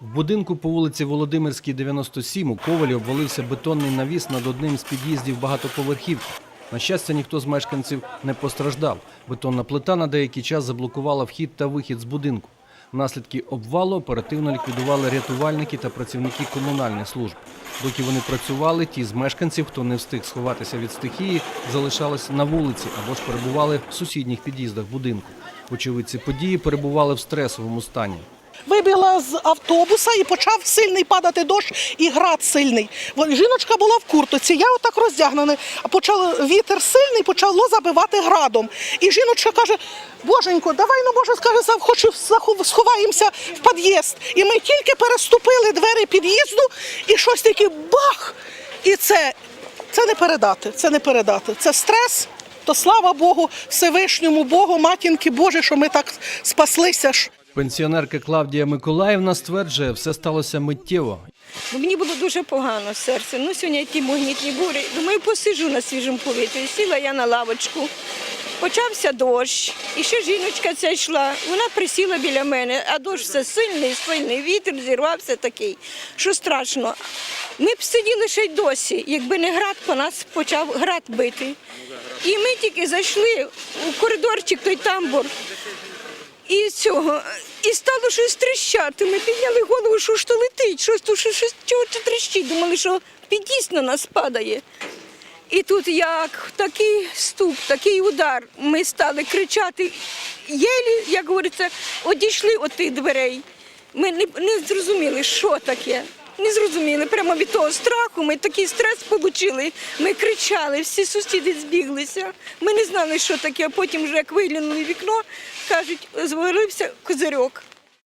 В будинку по вулиці Володимирській, 97 у Ковалі обвалився бетонний навіс над одним з під'їздів багатоповерхівки. На щастя, ніхто з мешканців не постраждав. Бетонна плита на деякий час заблокувала вхід та вихід з будинку. Наслідки обвалу оперативно ліквідували рятувальники та працівники комунальних служб. Доки вони працювали, ті з мешканців, хто не встиг сховатися від стихії, залишалися на вулиці або ж перебували в сусідніх під'їздах будинку. Очевидці події перебували в стресовому стані. Вибігла з автобуса і почав сильний падати дощ і град сильний. Жіночка була в куртоці, я отак роздягнена. Почав вітер сильний, почало забивати градом. І жіночка каже: Боженько, давай ну може, скаже, зав- хоч захов- сховаємося в під'їзд. І ми тільки переступили двері під'їзду, і щось таке бах! І це, це не передати. Це не передати. Це стрес. То слава Богу, Всевишньому Богу, матінки Боже, що ми так спаслися. Пенсіонерка Клавдія Миколаївна стверджує, все сталося миттєво. Бо мені було дуже погано серце. Ну, сьогодні ті магнітні бурі. Думаю, посиджу на свіжому повітрі. Сіла я на лавочку. Почався дощ, і ще жіночка ця йшла. Вона присіла біля мене, а дощ все сильний, сильний вітер зірвався такий, що страшно. Ми б сиділи ще й досі, якби не град по нас почав град бити. І ми тільки зайшли у коридорчик той тамбур. І цього. І стало щось тріщати. Ми підняли голову, що ж то летить, щось то щось, щось чого то тріщить. Думали, що під'їзд на нас падає. І тут як такий стук, такий удар. Ми стали кричати. Єлі, як говориться, одійшли від тих дверей. Ми не, не зрозуміли, що таке. Не зрозуміли. Прямо від того страху ми такий стрес отримали. Ми кричали, всі сусіди збіглися. Ми не знали, що таке. А потім, вже як виглянули вікно, кажуть, звалився козирьок.